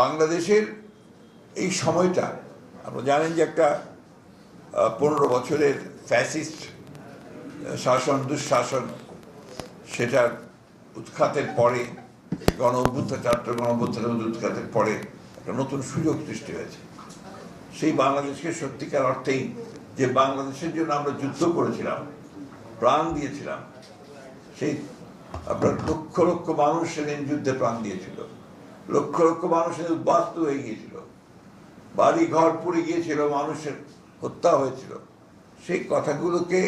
বাংলাদেশের এই সময়টা, আপনারা জানেন যে একটা পনেরো বছরের ফ্যাসিস্ট শাসন, দুঃশাসন, সেটার উৎখাতের পরে, গণ অভ্যুত্থান ছাত্র গণ অভ্যুত্থানের উৎখাতের পরে একটা নতুন সুযোগ সৃষ্টি হয়েছে। সেই বাংলাদেশকে সত্যিকার অর্থেই যে বাংলাদেশের জন্য আমরা যুদ্ধ করেছিলাম, প্রাণ দিয়েছিলাম, সেই আপনার লক্ষ লক্ষ মানুষ সেদিন যুদ্ধে প্রাণ দিয়েছিল। লক্ষ লক্ষ মানুষের উদ্বাস্ত হয়ে গিয়েছিল। বাড়ি ঘর পুড়ে গিয়েছিল, মানুষের হত্যা হয়েছিল। সেই কথাগুলোকে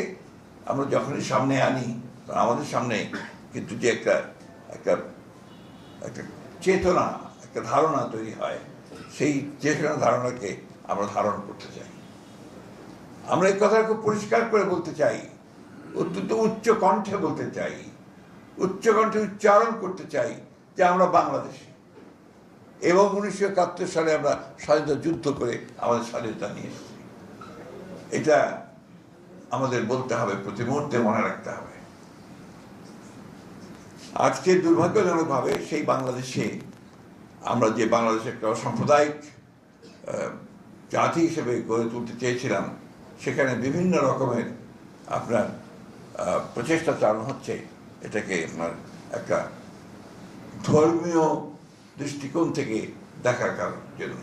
আমরা যখনই সামনে আনি আমাদের সামনে কিন্তু যে একটা একটা একটা চেতনা, একটা ধারণা তৈরি হয়, সেই চেতনা ধারণাকে আমরা ধারণ করতে চাই। আমরা এই কথা খুব পরিষ্কার করে বলতে চাই, অত্যন্ত উচ্চ কণ্ঠে বলতে চাই, উচ্চ কণ্ঠে উচ্চারণ করতে চাই যে আমরা বাংলাদেশি। এবং উনিশশো একাত্তর সালে আমরা স্বাধীনতা যুদ্ধ করে আমাদের স্বাধীনতা নিয়ে এসেছি। এটা আমাদের বলতে হবে, প্রতি মুহূর্তে মনে রাখতে হবে। আজকে দুর্ভাগ্যজনকভাবে সেই বাংলাদেশে আমরা যে বাংলাদেশের একটা সাম্প্রদায়িক জাতি হিসেবে গড়ে তুলতে চেয়েছিলাম, সেখানে বিভিন্ন রকমের আপনার প্রচেষ্টা চালানো হচ্ছে। এটাকে আপনার একটা ধর্মীয় দৃষ্টিকোণ থেকে দেখার কারণ জন্য।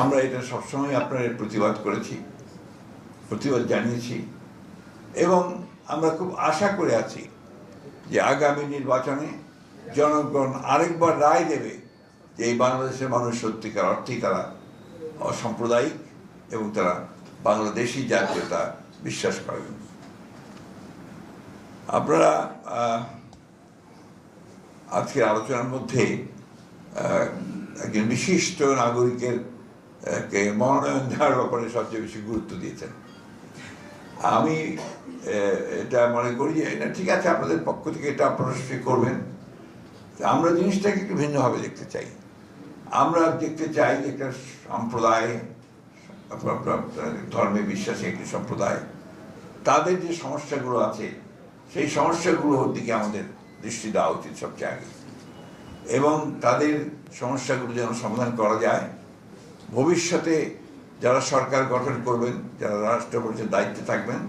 আমরা এটা সবসময় আপনার প্রতিবাদ করেছি, প্রতিবাদ জানিয়েছি এবং আমরা খুব আশা করে আছি যে আগামী নির্বাচনে জনগণ আরেকবার রায় দেবে যে এই বাংলাদেশের মানুষ সত্যিকার অর্থেই তারা অসাম্প্রদায়িক এবং তারা বাংলাদেশি জাতীয়তা বিশ্বাস করেন। আপনারা আজকের আলোচনার মধ্যে একজন বিশিষ্ট নাগরিকের, কে মনোনয়ন দেওয়ার ব্যাপারে সবচেয়ে বেশি গুরুত্ব দিয়েছেন। আমি এটা মনে করি যে এটা ঠিক আছে, আপনাদের পক্ষ থেকে এটা আপনারা করবেন। আমরা জিনিসটাকে একটু ভিন্নভাবে দেখতে চাই। আমরা দেখতে চাই যে একটা সম্প্রদায় ধর্মে বিশ্বাসী একটি সম্প্রদায়, তাদের যে সমস্যাগুলো আছে, সেই সমস্যাগুলোর দিকে আমাদের দৃষ্টি দেওয়া উচিত সবচেয়ে আগে এবং তাদের সমস্যাগুলো যেন সমাধান করা যায়। ভবিষ্যতে যারা সরকার গঠন করবেন, যারা রাষ্ট্র পর্যায়ে দায়িত্বে থাকবেন